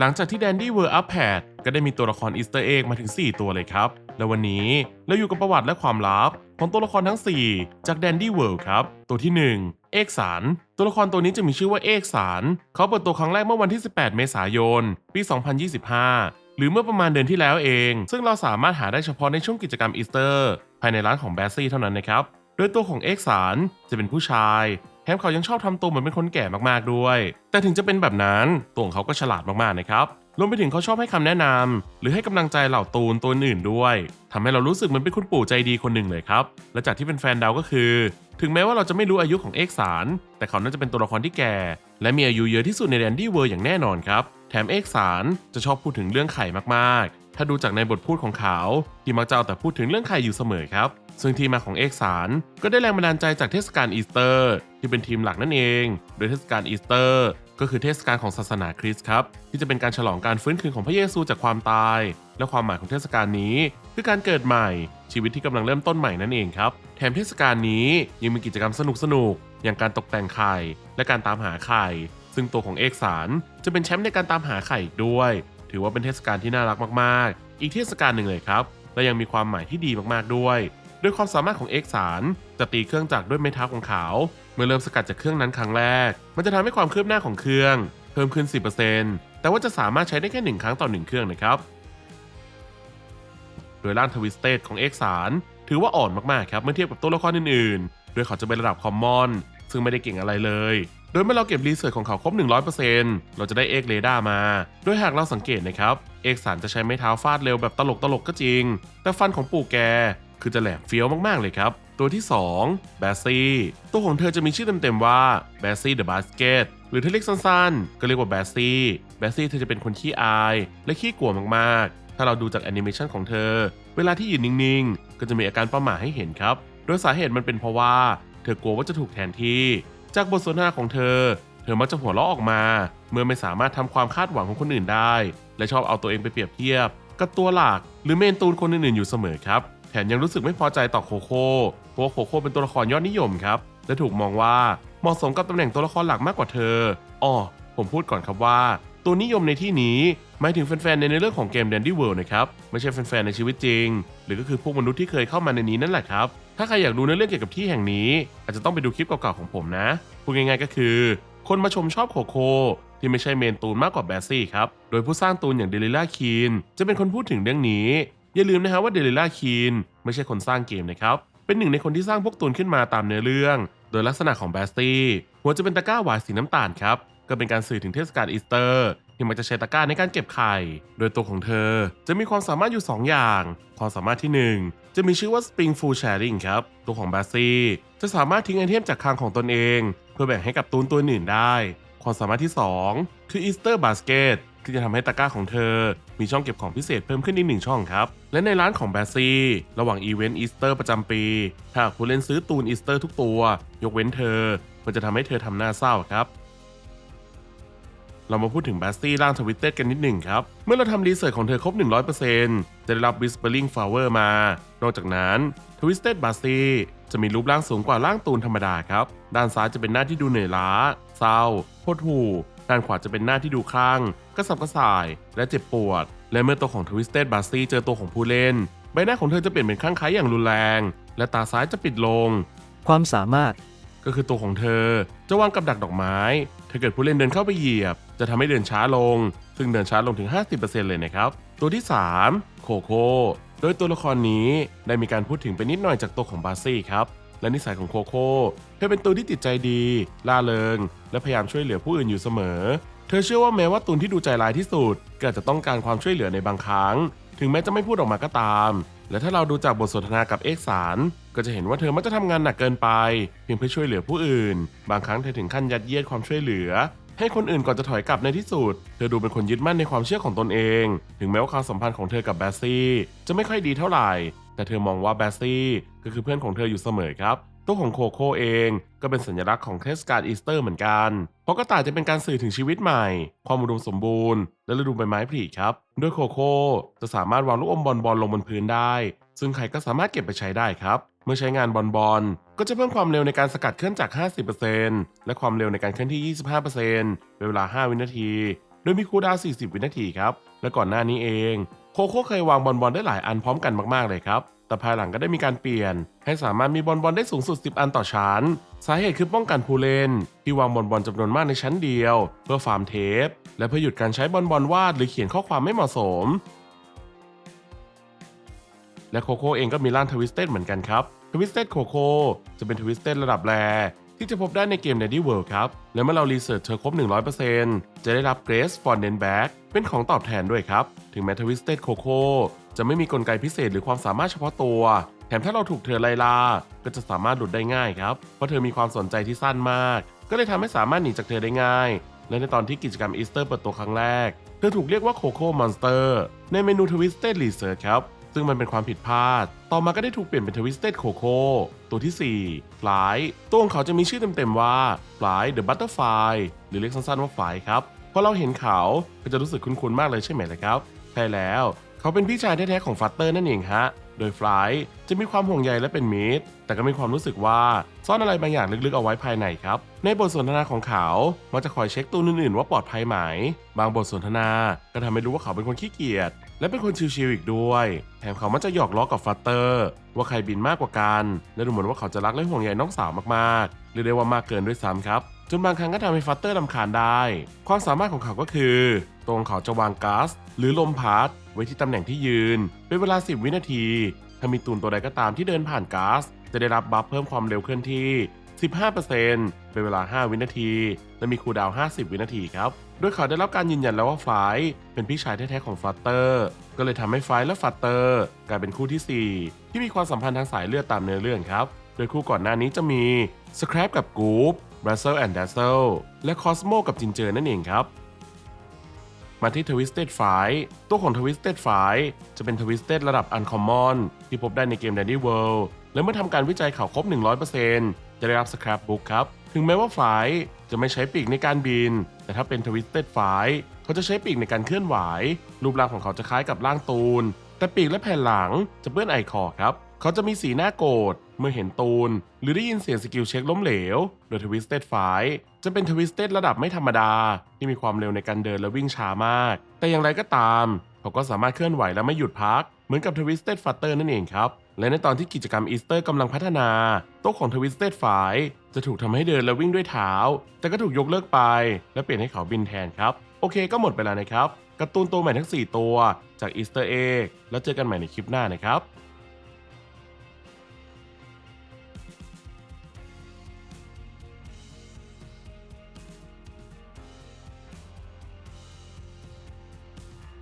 หลังจากที่แดนดี้เวอร์อัพแพดก็ได้มีตัวละครอีสเตอร์เอ็กมาถึง 4 ตัวเลยครับ และวันนี้เราอยู่กับประวัติและความลับ ของตัวละครทั้ง 4 จากแดนดี้เวิลด์ครับ ตัวที่ 1 เอกสาร ตัวละครตัวนี้จะมีชื่อว่าเอกสาร เขาเปิดตัวครั้งแรกเมื่อวันที่ 18 เมษายน ปี 2025 หรือเมื่อประมาณเดือนที่แล้วเอง ซึ่งเราสามารถหาได้เฉพาะในช่วงกิจกรรมอีสเตอร์ ภายในร้านของแบสซี่เท่านั้นนะครับ โดยตัวของเอกสารจะเป็นผู้ชาย แถมเขายังชอบทำตัวเหมือนเป็นคนแก่มากๆด้วย แต่ถึงจะเป็นแบบนั้นตัวของเขาก็ฉลาดมากๆนะครับรวมไปถึงเขาชอบให้คำแนะนำหรือให้กำลังใจเหล่าตูนตัวอื่นด้วยทำให้เรารู้สึกเหมือนเป็นคุณปู่ใจดีคนหนึ่งเลยครับ และจากที่เป็นแฟนดาวก็คือ ถึงแม้ว่าเราจะไม่รู้อายุของเอกสาร แต่เขาน่าจะเป็นตัวละครที่แก่ และมีอายุเยอะที่สุดในแดนดี้เวิร์อย่างแน่นอนครับ แถมเอกสารจะชอบพูดถึงเรื่องไข่มากๆ ถ้าดูจากในบทพูดของเขา ที่มักจะเอาแต่พูดถึงเรื่องไข่อยู่เสมอครับ ซึ่งที่มาของเอกสารก็ได้แรงบันดาลใจจากเทศกาลอีสเตอร์ ที่เป็นทีมหลักนั่นเอง โดยเทศกาลอีสเตอร์ ก็คือเทศกาลของศาสนาคริสต์ครับ ที่จะเป็นการฉลองการฟื้นคืนของพระเยซูจากความตาย และความหมายของเทศกาลนี้ คือการเกิดใหม่ ชีวิตที่กำลังเริ่มต้นใหม่นั่นเองครับ แถมเทศกาลนี้ยังมีกิจกรรมสนุกๆอย่างการตกแต่งไข่ และการตามหาไข่ ซึ่งตัวของเอกสารจะเป็นแชมป์ในการตามหาไข่อีกด้วย ถือว่าเป็นเทศกาลที่น่ารักมากๆ อีกเทศกาลหนึ่งเลยครับ และยังมีความหมายที่ดีมากๆด้วย ด้วยความสามารถของเอกสารจะตีเครื่องจักรด้วยไม้เท้าของขาว เมื่อเริ่มสกัดจากเครื่องนั้นครั้งแรก มันจะทำให้ความคืบหน้าของเครื่อง เพิ่มขึ้น 10%แต่ว่าจะสามารถใช้ได้แค่ 1 ครั้งต่อ 1 เครื่องนะครับ โดยร่างทวิสเตดของเอกสารถือว่าอ่อนมากๆครับเมื่อเทียบกับตัวละครอื่นๆ โดยเขาจะเป็นระดับคอมมอนซึ่งไม่ได้เก่งอะไรเลย โดยเมื่อเราเก็บรีเสิร์ชของเขาครบ 100%เราจะได้เอกเรดาร์มา โดยหากเราสังเกตนะครับ เอกสารจะใช้ไม้เท้าฟาดเร็วแบบตลกๆก็จริง แต่ฟันของปู่แกคือจะแหลมเฟี้ยวมากๆเลยครับ ตัวที่2 b a s s i ตัวของเธอจะมีชื่อเต็มๆว่า b a s s i the Basket หรือถ้าเรียกสั้นๆ ก็เรียกว่า b a s s i b a s s i เธอจะเป็นคนขี้อาย และขี้กลัวมากๆ ถ้าเราดูจากแอนิเมชันของเธอ เวลาที่ยืนนิ่งๆ ก็จะมีอาการประหม่าให้เห็นครับ โดยสาเหตุมันเป็นเพราะว่า เธอกลัวว่าจะถูกแทนที่ จากบทสนทนาของเธอ เธอมักจะหัวเราะออกมา เมื่อไม่สามารถทำความคาดหวังของคนอื่นได้ และชอบเอาตัวเองไปเปรียบเทียบ กับตัวหลัก หรือเมนตูนคนอื่นๆอยู่เสมอครับแถมยังรู้สึกไม่พอใจต่อโคโค่ พราะว่าโคโค่เป็นตัวละครยอดนิยมครับ และถูกมองว่าเหมาะสมกับตำแหน่งตัวละครหลักมากกว่าเธออ้อผมพูดก่อนครับว่า ตัวนิยมในที่นี้หมายถึงแฟนๆในเรื่องของเกม Dandy World นะครับ ไม่ใช่แฟนๆในชีวิตจริง หรือก็คือพวกมนุษย์ที่เคยเข้ามาในนี้นั่นแหละครับ ถ้าใครอยากรู้ในเรื่องเกี่ยวกับที่แห่งนี้ อาจจะต้องไปดูคลิปเก่าๆของผมนะพูดง่ายๆก็คือ คนมาชมชอบโคโค่ที่ไม่ใช่เมนตูนมากกว่าแบสซี่ครับ โดยผู้สร้างตูนอย่างเดลิล่าคีนจะเป็นคนพูดถึงเรื่องนี้ อย่าลืมนะครับว่าเดลิล่าคีนไม่ใช่คนสร้างเกมนะครับ เป็นหนึ่งในคนที่สร้างพวกตูนขึ้นมาตามเนื้อเรื่อง โดยลักษณะของแบสตี้หัวจะเป็นตะกร้าหวายสีน้ำตาลครับก็เป็นการสื่อถึงเทศกาลอีสเตอร์ที่มันจะใช้ตะกร้าในการเก็บไข่ โดยตัวของเธอจะมีความสามารถอยู่ 2 อย่าง ความสามารถที่ 1 จะมีชื่อว่า Spring Full Sharing ครับ ตัวของบาซี่จะสามารถทิ้งไอเทมจากคลังของตนเอง เพื่อแบ่งให้กับตูนตัวอื่นได้ ความสามารถที่ 2 คือ Easter Basket ที่จะทำให้ตะกร้าของเธอ มีช่องเก็บของพิเศษเพิ่มขึ้นอีกหนึ่งช่องครับ และในร้านของแบซี่ ระหว่างอีเวนต์อีสเตอร์ประจำปี ถ้าหากผู้เล่นซื้อตูนอีสเตอร์ทุกตัว ยกเว้นเธอ มันจะทำให้เธอทำหน้าเศร้าครับเรามาพูดถึงแบสซี่ร่างทวิตเตอร์กันนิดหนึ่งครับ เมื่อเราทำรีเสิร์ชของเธอครบ 100%จะได้รับ Whispering Flower มา นอกจากนั้น Twisted b a s s i จะมีรูปร่างสูงกว่าร่างตูนธรรมดาครับ ด้านซ้ายจะเป็นหน้าที่ดูเหนื่อยล้า เศร้าโคตรหูด้านขวาจะเป็นหน้าที่ดูคลั่ง กระสับกระส่าย และเจ็บปวด และเมื่อตัวของ Twisted b a s s i เจอตัวของผู้เล่น ใบหน้าของเธอจะเปลี่ยนเป็นคลั่งไคล้อย่างรุนแรง และตาซ้ายจะปิดลง ความสามารถก็คือตัวของเธอจะวางกับดักดอกไม้ ถ้าเกิดผู้เล่นเดินเข้าไปเหยียบ จะทำให้เดินช้าลง ซึ่งเดินช้าลงถึง 50%เลยนะครับ ตัวที่ 3 โคโค่โดยตัวละครนี้ได้มีการพูดถึงไปนิดหน่อยจากตัวของบาซี่ครับ และนิสัยของโคโค่เธอเป็นตัวที่จิตใจดี ล่าเริง และพยายามช่วยเหลือผู้อื่นอยู่เสมอ เธอเชื่อว่าแม้ว่าตูนที่ดูใจร้ายที่สุดก็จะต้องการความช่วยเหลือในบางครั้ง ถึงแม้จะไม่พูดออกมาก็ตาม และถ้าเราดูจากบทสนทนากับเอกสาร ก็จะเห็นว่าเธอมักจะทำงานหนักเกินไป เพียงเพื่อช่วยเหลือผู้อื่น บางครั้งเธอถึงขั้นยัดเยียดความช่วยเหลือ ให้คนอื่นก่อนจะถอยกลับในที่สุด เธอดูเป็นคนยึดมั่นในความเชื่อของตนเอง ถึงแม้ว่าความสัมพันธ์ของเธอกับแบสซี่จะไม่ค่อยดีเท่าไหร่ แต่เธอมองว่าแบสซี่ก็คือเพื่อนของเธออยู่เสมอครับ ตัวของโคโค่เองก็เป็นสัญลักษณ์ของเทศกาลอีสเตอร์เหมือนกัน เพราะกระต่ายจะเป็นการสื่อถึงชีวิตใหม่ ความอุดมสมบูรณ์ และฤดูใบไม้ผลิครับ ด้วยโคโค่จะสามารถวางลูกอมบอลบอลลงบนพื้นได้ ซึ่งใครก็สามารถเก็บไปใช้ได้ครับ เมื่อใช้งานบอลบอลก็จะเพิ่มความเร็วในการสกัดเคลื่อนจาก 50%และความเร็วในการเคลื่อนที่ 25%เป็นเวลา 5 วินาที โดยมีคูลดาว40 วินาทีครับ และก่อนหน้านี้เอง โคโค่เคยวางบอลบอลได้หลายอันพร้อมกันมากๆเลยครับ แต่ภายหลังก็ได้มีการเปลี่ยน ให้สามารถมีบอลบอลได้สูงสุด 10 อันต่อชั้น สาเหตุคือป้องกันผู้เล่น ที่วางบอลบอลจำนวนมากในชั้นเดียว เพื่อฟาร์มเทป และเพื่อหยุดการใช้บอลบอลวาดหรือเขียนข้อความไม่เหมาะสม และโคโค่เองก็มีร่างทวิสเต็ดเหมือนกันครับทวิสเต็ดโคโค่จะเป็นทวิสเต็ดระดับแรที่จะพบได้ในเกม Daddy World ครับ และเมื่อเรารีเสิร์ชเธอครบ 100%จะได้รับ Grace f o n d e n b a c k เป็นของตอบแทนด้วยครับ ถึงแม้ทวิสเต็ดโคโค่ จะไม่มีกลไกพิเศษหรือความสามารถเฉพาะตัว แถมถ้าเราถูกเธอไล่ล่าก็จะสามารถหลุดได้ง่ายครับ เพราะเธอมีความสนใจที่สั้นมาก ก็เลยทำให้สามารถหนีจากเธอได้ง่าย และในตอนที่กิจกรรมอีสเตอร์เปิดตัวครั้งแรก เธอถูกเรียกว่าโคโค่มอนสเตอร์ในเมนูทวิสเต็ดรีเสิร์ชครับ ซึ่งมันเป็นความผิดพลาด ต่อมาก็ได้ถูกเปลี่ยนเป็นทวิสเต็ดโคโค่ตัวที่4 Fly ตัวของเขาจะมีชื่อเต็มๆว่า Fly the Butterfly หรือเรียกสั้นๆว่า Fly ครับพอเราเห็นเขาก็จะรู้สึกคุ้นๆมากเลยใช่ไหมล่ะครับใช่แล้ว เขาเป็นพี่ชายแท้ๆของฟัตเตอร์นั่นเองฮะ โดยฟลายจะมีความห่วงใยและเป็นมิตร แต่ก็มีความรู้สึกว่าซ่อนอะไรบางอย่างลึกๆเอาไว้ภายในครับ ในบทสนทนาของเขา มักจะคอยเช็คตัวอื่นๆว่าปลอดภัยไหม บางบทสนทนา ก็ทำให้รู้ว่าเขาเป็นคนขี้เกียจ และเป็นคนชิวๆอีกด้วย แถมเขามักจะหยอกล้อกับฟัตเตอร์ ว่าใครบินมากกว่ากัน และดูเหมือนว่าเขาจะรักและห่วงใยน้องสาวมากๆ เรียกได้ว่ามากเกินด้วยซ้ำครับ จนบางครั้งก็ทำให้ฟัตเตอร์ลำคาญได้ ความสามารถของเขาก็คือตัวของเขาจะวางก๊าซหรือลมพัดไว้ที่ตำแหน่งที่ยืน เป็นเวลา 10 วินาที ถ้ามีตูนตัวใดก็ตามที่เดินผ่านก๊าซจะได้รับบัฟเพิ่มความเร็วเคลื่อนที่ 15%เป็นเวลา 5 วินาที และมีคูลดาว 50 วินาทีครับ โดยเขาได้รับการยืนยันแล้วว่าไฟล์เป็นพี่ชายแท้ๆของฟัตเตอร์ ก็เลยทำให้ไฟล์และฟัตเตอร์กลายเป็นคู่ที่ 4 ที่มีความสัมพันธ์ทางสายเลือดตามเนื้อเรื่องครับ โดยคู่ก่อนหน้านี้จะมีสครับกับกู๊ป r a s s e l and Dazzle และ Cosmo กับจินเจอร์นั่นเองครับ มาที่ Twisted f i ตัวของ Twisted f i จะเป็น Twisted ระดับ Uncommon ที่พบได้ในเกม Dandy World และเมื่อทำการวิจัยเขาครบ 100%จะได้รับ Scrapbook ครับ ถึงแม้ว่าไฟจะไม่ใช้ปีกในการบิน แต่ถ้าเป็น Twisted f i เขาจะใช้ปีกในการเคลื่อนไหว รูปร่างของเขาจะคล้ายกับร่างตูน แต่ปีกและแผ่นหลังจะเปื้อนไอคอร์ครับ เขาจะมีสีหน้าโกรธ เมื่อเห็นตูน หรือได้ยินเสียงสกิลเช็คล้มเหลวโดยทวิสเต็ดไฟจะเป็นทวิสเต็ดระดับไม่ธรรมดา ที่มีความเร็วในการเดินและวิ่งช้ามาก แต่อย่างไรก็ตาม เขาก็สามารถเคลื่อนไหวและไม่หยุดพัก เหมือนกับทวิสเต็ดฟัตเตอร์นั่นเองครับ และในตอนที่กิจกรรมอีสเตอร์กำลังพัฒนา โต๊ะของทวิสเต็ดไฟจะถูกทำให้เดินและวิ่งด้วยเท้า แต่ก็ถูกยกเลิกไป และเปลี่ยนให้เขาบินแทนครับ โอเคก็หมดไปแล้วนะครับการ์ตูนตัวใหม่ทั้ง 4 ตัวจากอีสเตอร์เอ็กแล้วเจอกันใหม่ในคลิปหน้านะครับ